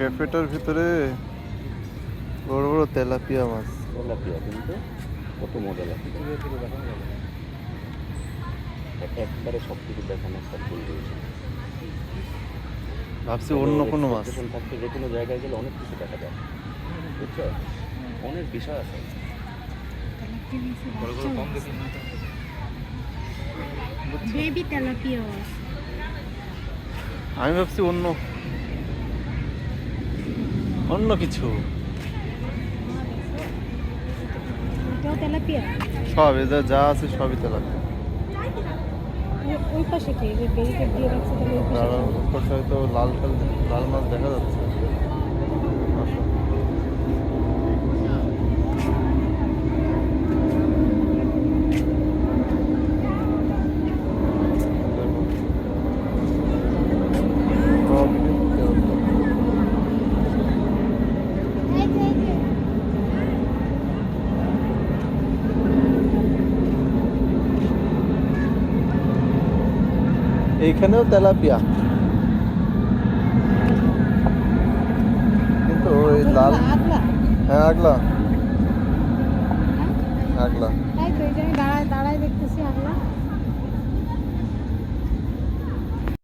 ক্যাফেটার ভিতরে বড় বড় তেলাপিয়া মাছ। তেলাপিয়া কিন্তু কত মজা লাগছে। একবারে সব কিছু দেখানো একটা ভুল রয়েছে ভাবছি অন্য কোনো মাছ। থাকতে যে কোনো জায়গায় গেলে অনেক কিছু দেখা যায়। বুঝছ? অনেক বিষয় আছে। বেবি তেলাপিয়া আছে আমি ভাবছি অন্য অন্য কিছু? সব এদের যা আছে সবই তেলাপিয়া। ওই- ওই পাশে কি? যে ব্যারিকেড দিয়ে রাখছে তাহলে ওই পাশে আর ওর পাশে হয়তো লাল লাল মাছ দেখা যাচ্ছে। এইখানেও তেলাপিয়া কিন্তু ওই লাল আগলা হ্যাঁ আগলা আগলা তাই তো এই যে আমি দাঁড়ায় দাঁড়ায় দেখতেছি আগলা